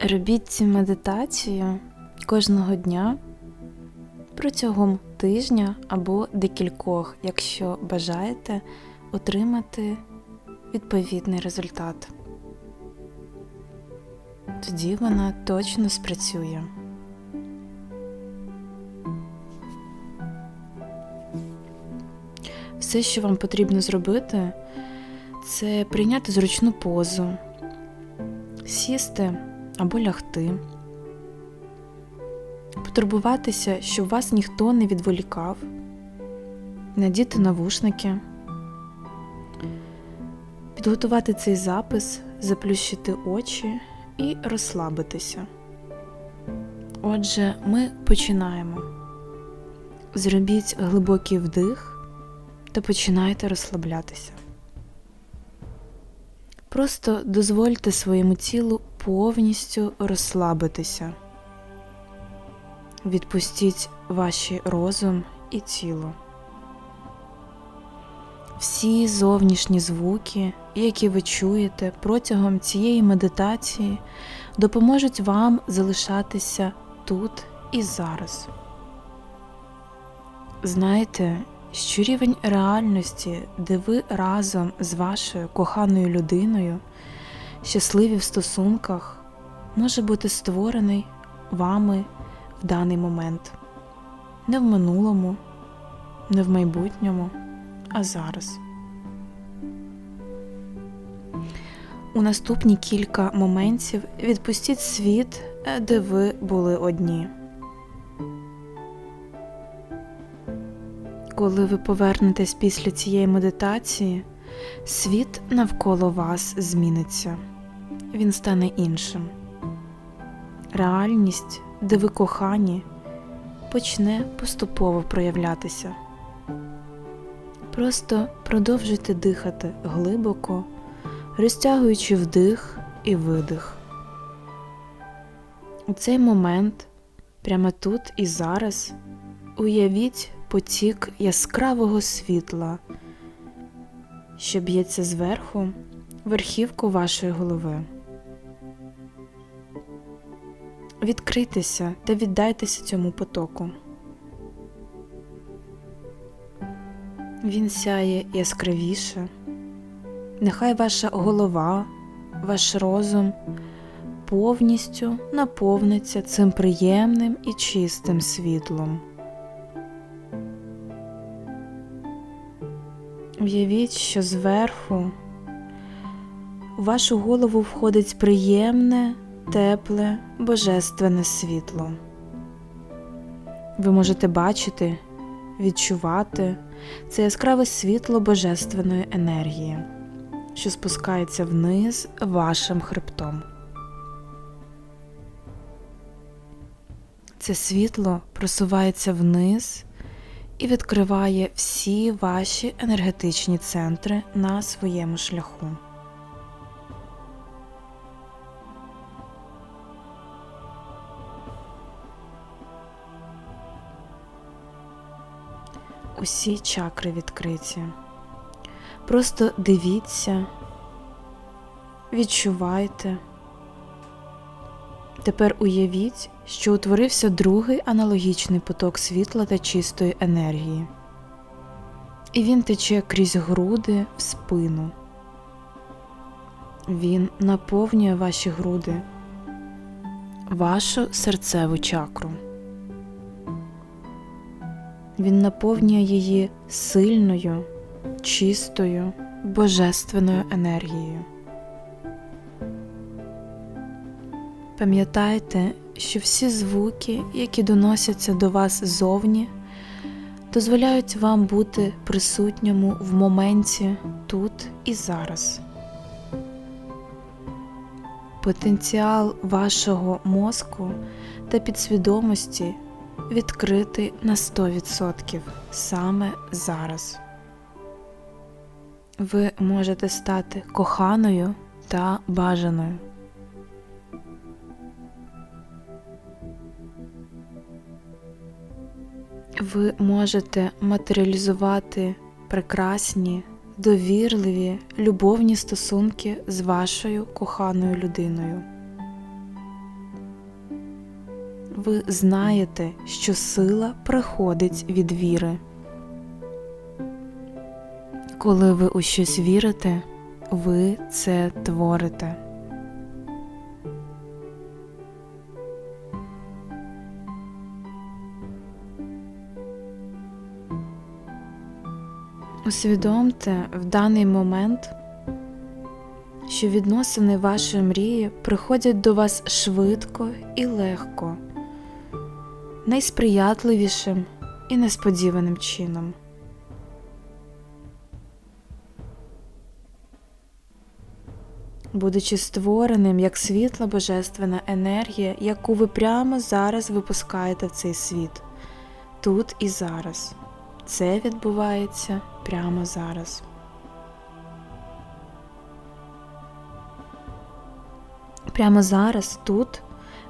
Робіть цю медитацію кожного дня протягом тижня або декількох, якщо бажаєте отримати відповідний результат. Тоді вона точно спрацює. Все, що вам потрібно зробити, це прийняти зручну позу, сісти або лягти, потурбуватися, щоб вас ніхто не відволікав, надіти навушники, підготувати цей запис, заплющити очі і розслабитися. Отже, ми починаємо. Зробіть глибокий вдих та починайте розслаблятися. Просто дозвольте своєму тілу повністю розслабитися. Відпустіть ваші розум і тіло. Всі зовнішні звуки, які ви чуєте протягом цієї медитації, допоможуть вам залишатися тут і зараз. Знайте, що рівень реальності, де ви разом з вашою коханою людиною, щасливі в стосунках, може бути створений вами в даний момент. Не в минулому, не в майбутньому, а зараз. У наступні кілька моментів відпустіть світ, е, де ви були одні. Коли ви повернетесь після цієї медитації, світ навколо вас зміниться, він стане іншим. Реальність, де ви кохані, почне поступово проявлятися. Просто продовжуйте дихати глибоко, розтягуючи вдих і видих. У цей момент, прямо тут і зараз, уявіть потік яскравого світла, що б'ється зверху верхівку вашої голови. Відкрийтеся та віддайтеся цьому потоку. Він сяє яскравіше. Нехай ваша голова, ваш розум повністю наповниться цим приємним і чистим світлом. Уявіть, що зверху у вашу голову входить приємне, тепле, божественне світло. Ви можете бачити, відчувати це яскраве світло божественної енергії, що спускається вниз вашим хребтом. Це світло просувається вниз і відкриває всі ваші енергетичні центри на своєму шляху. Усі чакри відкриті. Просто дивіться, відчувайте. Тепер уявіть, що утворився другий аналогічний поток світла та чистої енергії, і він тече крізь груди в спину. Він наповнює ваші груди, вашу серцеву чакру. Він наповнює її сильною, чистою, божественною енергією. Пам'ятайте, що всі звуки, які доносяться до вас ззовні, дозволяють вам бути присутньому в моменті тут і зараз. Потенціал вашого мозку та підсвідомості відкритий на 100% саме зараз. Ви можете стати коханою та бажаною. Ви можете матеріалізувати прекрасні, довірливі, любовні стосунки з вашою коханою людиною. ви знаєте, що сила приходить від віри. Коли ви у щось вірите, ви це творите. Усвідомте в даний момент, що відносини вашої мрії приходять до вас швидко і легко, найсприятливішим і несподіваним чином. Будучи створеним як світла божественна енергія, яку ви прямо зараз випускаєте в цей світ, тут і зараз. Це відбувається прямо зараз. Прямо зараз тут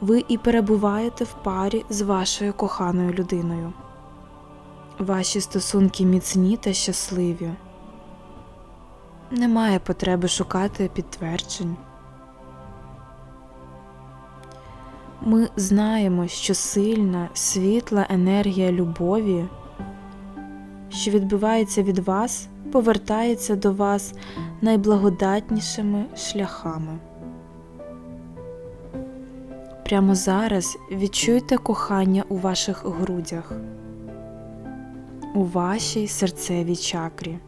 ви і перебуваєте в парі з вашою коханою людиною. Ваші стосунки міцні та щасливі. Немає потреби шукати підтверджень. Ми знаємо, що сильна, світла енергія любові, що відбивається від вас, повертається до вас найблагодатнішими шляхами. Прямо зараз відчуйте кохання у ваших грудях, у вашій серцевій чакрі.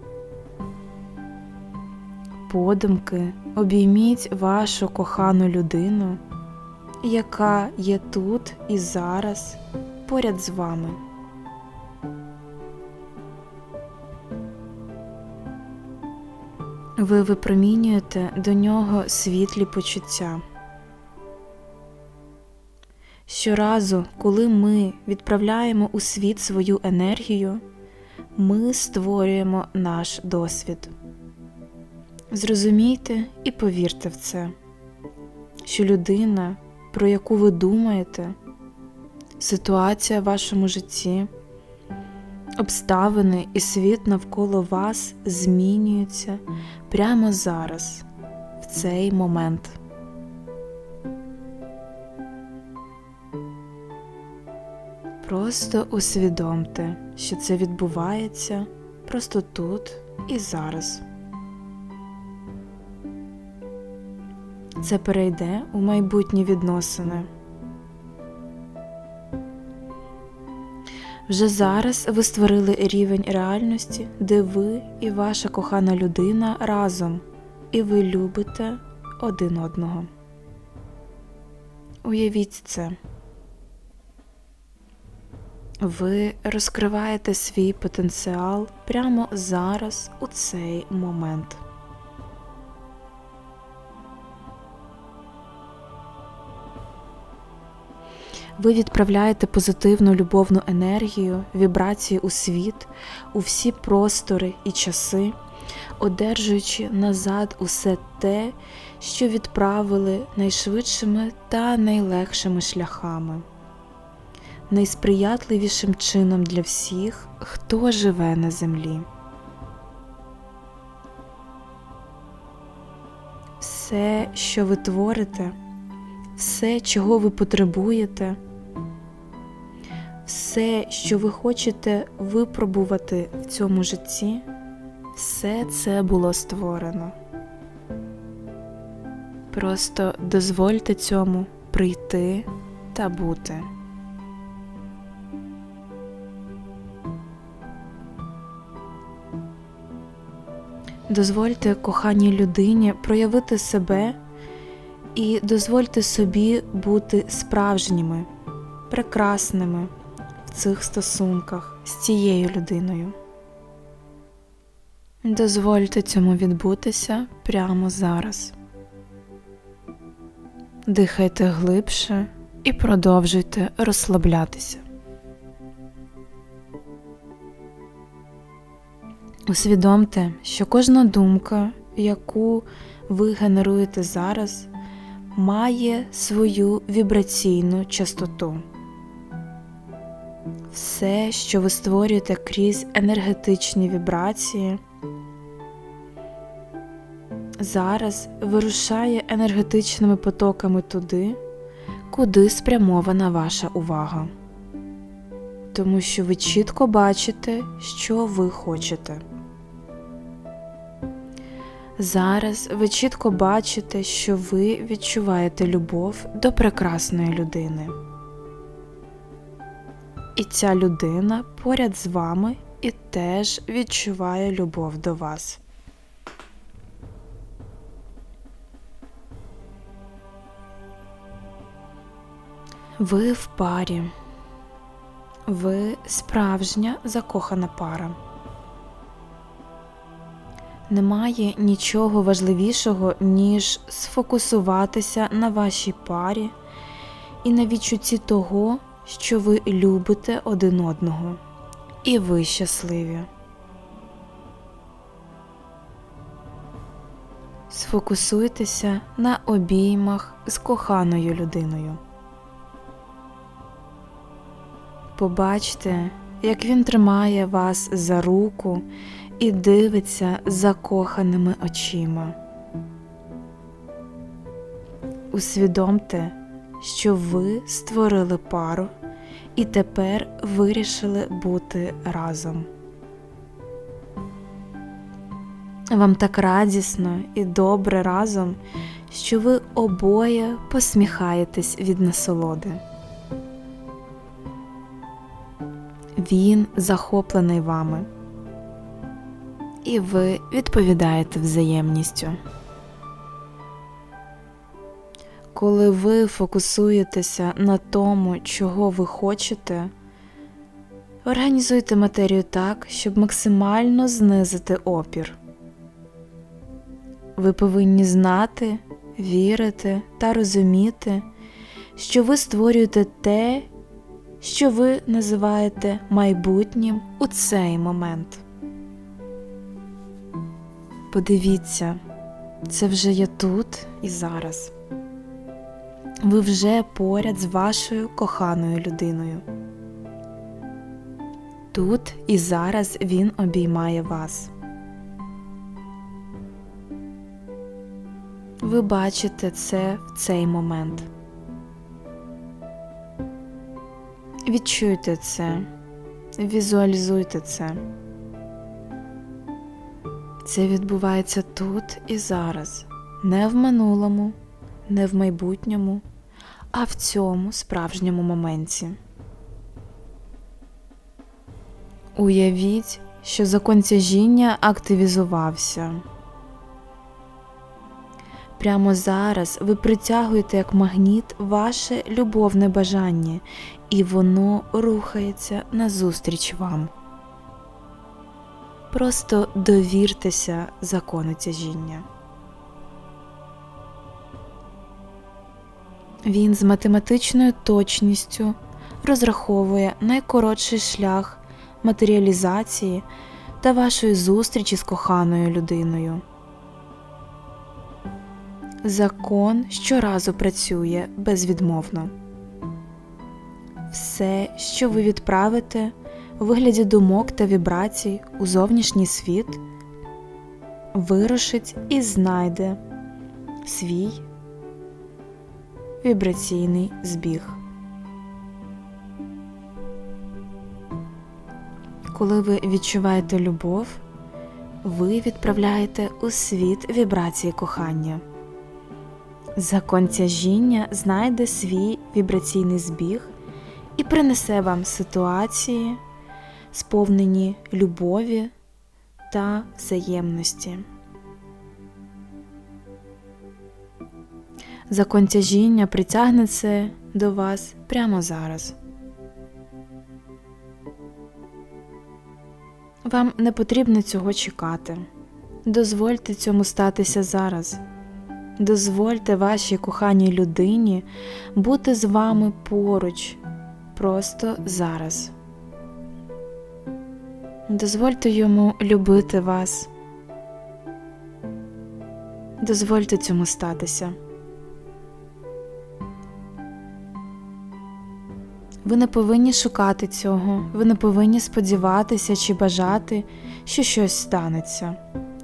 Подумки обійміть вашу кохану людину, яка є тут і зараз поряд з вами. Ви випромінюєте до нього світлі почуття. Щоразу, коли ми відправляємо у світ свою енергію, ми створюємо наш досвід. Зрозумійте і повірте в це, що людина, про яку ви думаєте, ситуація в вашому житті, обставини і світ навколо вас змінюються прямо зараз, в цей момент. Просто усвідомте, що це відбувається просто тут і зараз. Це перейде у майбутні відносини. Вже зараз ви створили рівень реальності, де ви і ваша кохана людина разом, і ви любите один одного. Уявіть це. Ви розкриваєте свій потенціал прямо зараз у цей момент. Ви відправляєте позитивну любовну енергію, вібрації у світ, у всі простори і часи, одержуючи назад усе те, що відправили найшвидшими та найлегшими шляхами, найсприятливішим чином для всіх, хто живе на землі. Все, що ви творите, все, чого ви потребуєте, все, що ви хочете випробувати в цьому житті, все це було створено. Просто дозвольте цьому прийти та бути. Дозвольте коханій людині проявити себе і дозвольте собі бути справжніми, прекрасними цих стосунках з цією людиною. Дозвольте цьому відбутися прямо зараз. Дихайте глибше і продовжуйте розслаблятися. Усвідомте, що кожна думка, яку ви генеруєте зараз, має свою вібраційну частоту. Все, що ви створюєте крізь енергетичні вібрації, зараз вирушає енергетичними потоками туди, куди спрямована ваша увага. Тому що ви чітко бачите, що ви хочете. Зараз ви чітко бачите, що ви відчуваєте любов до прекрасної людини. І ця людина поряд з вами і теж відчуває любов до вас. Ви в парі. Ви справжня закохана пара. Немає нічого важливішого, ніж сфокусуватися на вашій парі і на відчутті того, що ви любите один одного, і ви щасливі. Сфокусуйтеся на обіймах з коханою людиною. Побачте, як він тримає вас за руку і дивиться закоханими очима. Усвідомте, що ви створили пару і тепер вирішили бути разом. Вам так радісно і добре разом, що ви обоє посміхаєтесь від насолоди. Він захоплений вами, і ви відповідаєте взаємністю. Коли ви фокусуєтеся на тому, чого ви хочете, організуйте матерію так, щоб максимально знизити опір. Ви повинні знати, вірити та розуміти, що ви створюєте те, що ви називаєте майбутнім у цей момент. Подивіться, це вже є тут і зараз. Ви вже поряд з вашою коханою людиною. Тут і зараз він обіймає вас. Ви бачите це в цей момент. Відчуйте це, візуалізуйте це. Це відбувається тут і зараз, не в минулому, не в майбутньому, а в цьому справжньому моменті. Уявіть, що закон тяжіння активізувався. Прямо зараз ви притягуєте як магніт ваше любовне бажання, і воно рухається назустріч вам. Просто довіртеся закону тяжіння. Він з математичною точністю розраховує найкоротший шлях матеріалізації та вашої зустрічі з коханою людиною. Закон щоразу працює безвідмовно. Все, що ви відправите у вигляді думок та вібрацій у зовнішній світ, вирушить і знайде свій вібраційний збіг. Коли ви відчуваєте любов, ви відправляєте у світ вібрації кохання. Закон тяжіння знайде свій вібраційний збіг і принесе вам ситуації, сповнені любові та взаємності. Закон тяжіння притягне це до вас прямо зараз. Вам не потрібно цього чекати. Дозвольте цьому статися зараз. Дозвольте вашій коханій людині бути з вами поруч, просто зараз. Дозвольте йому любити вас. Дозвольте цьому статися. Ви не повинні шукати цього, ви не повинні сподіватися чи бажати, що щось станеться.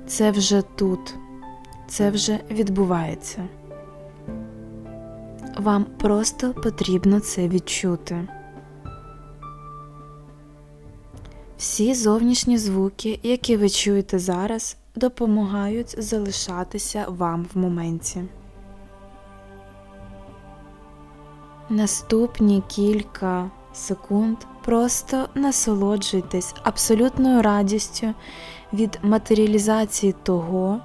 Це вже тут, це вже відбувається. Вам просто потрібно це відчути. Всі зовнішні звуки, які ви чуєте зараз, допомагають залишатися вам в моменті. Наступні кілька секунд просто насолоджуйтесь абсолютною радістю від матеріалізації того,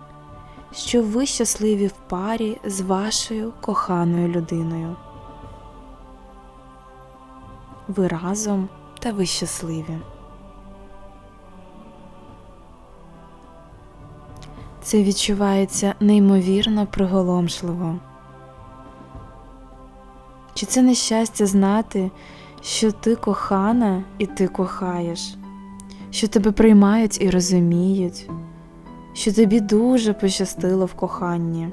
що ви щасливі в парі з вашою коханою людиною. Ви разом та ви щасливі. Це відчувається неймовірно приголомшливо. Чи це нещастя знати, що ти кохана і ти кохаєш, що тебе приймають і розуміють, що тобі дуже пощастило в коханні?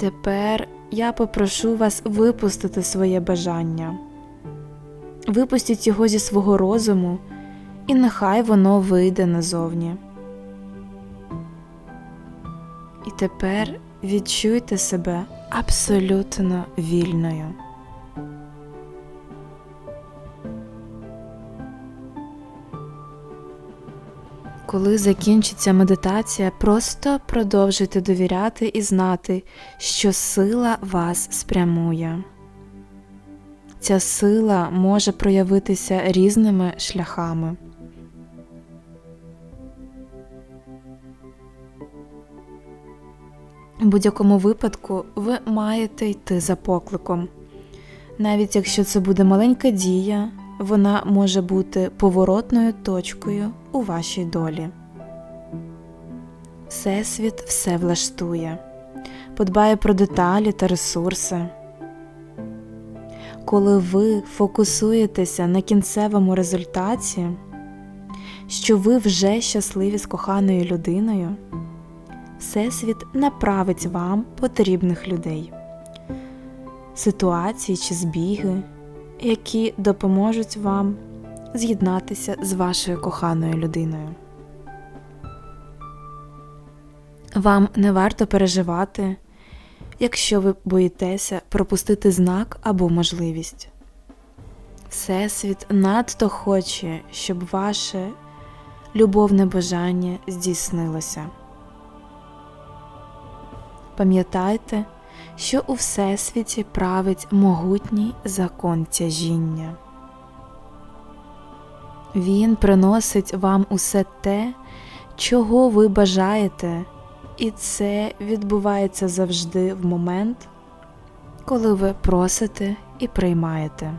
Тепер я попрошу вас випустити своє бажання, випустіть його зі свого розуму, і нехай воно вийде назовні. І тепер відчуйте себе абсолютно вільною. Коли закінчиться медитація, просто продовжуйте довіряти і знати, що сила вас спрямує. Ця сила може проявитися різними шляхами. У будь-якому випадку ви маєте йти за покликом. Навіть якщо це буде маленька дія, вона може бути поворотною точкою у вашій долі. Всесвіт все влаштує, подбає про деталі та ресурси. Коли ви фокусуєтеся на кінцевому результаті, що ви вже щасливі з коханою людиною. Всесвіт направить вам потрібних людей, ситуації чи збіги, які допоможуть вам з'єднатися з вашою коханою людиною. Вам не варто переживати, якщо ви боїтеся пропустити знак або можливість. Всесвіт надто хоче, щоб ваше любовне бажання здійснилося. Пам'ятайте, що у Всесвіті править могутній закон тяжіння. Він приносить вам усе те, чого ви бажаєте, і це відбувається завжди в момент, коли ви просите і приймаєте.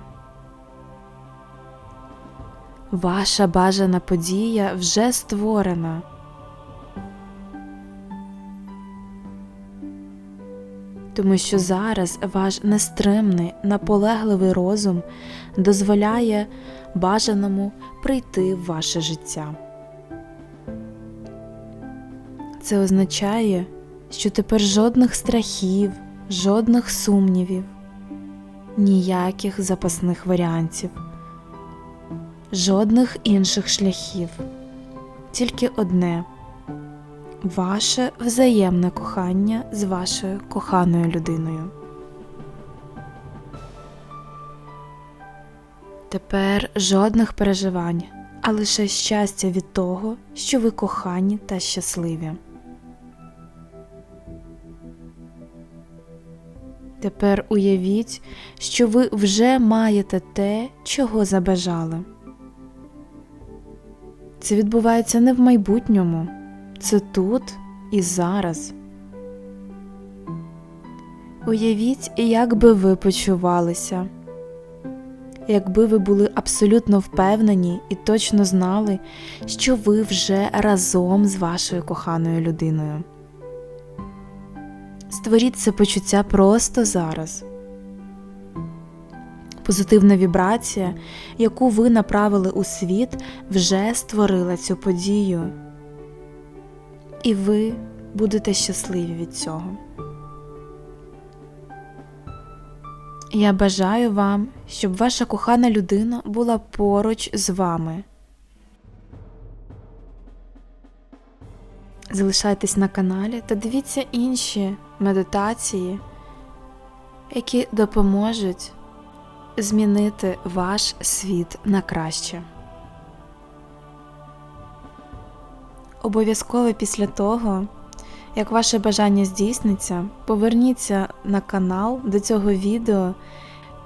Ваша бажана подія вже створена. Тому що зараз ваш нестримний, наполегливий розум дозволяє бажаному прийти в ваше життя. Це означає, що тепер жодних страхів, жодних сумнівів, ніяких запасних варіантів, жодних інших шляхів, тільки одне ваше взаємне кохання з вашою коханою людиною. Тепер жодних переживань, а лише щастя від того, що ви кохані та щасливі. Тепер уявіть, що ви вже маєте те, чого забажали. Це відбувається не в майбутньому, це тут і зараз. Уявіть, як би ви почувалися, якби ви були абсолютно впевнені і точно знали, що ви вже разом з вашою коханою людиною. Створіть це почуття просто зараз. Позитивна вібрація, яку ви направили у світ, вже створила цю подію і ви будете щасливі від цього. Я бажаю вам, щоб ваша кохана людина була поруч з вами. Залишайтесь на каналі та дивіться інші медитації, які допоможуть змінити ваш світ на краще. Обов'язково після того, як ваше бажання здійсниться, поверніться на канал до цього відео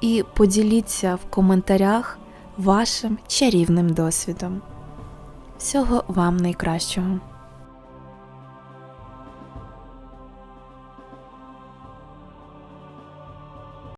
і поділіться в коментарях вашим чарівним досвідом. Всього вам найкращого!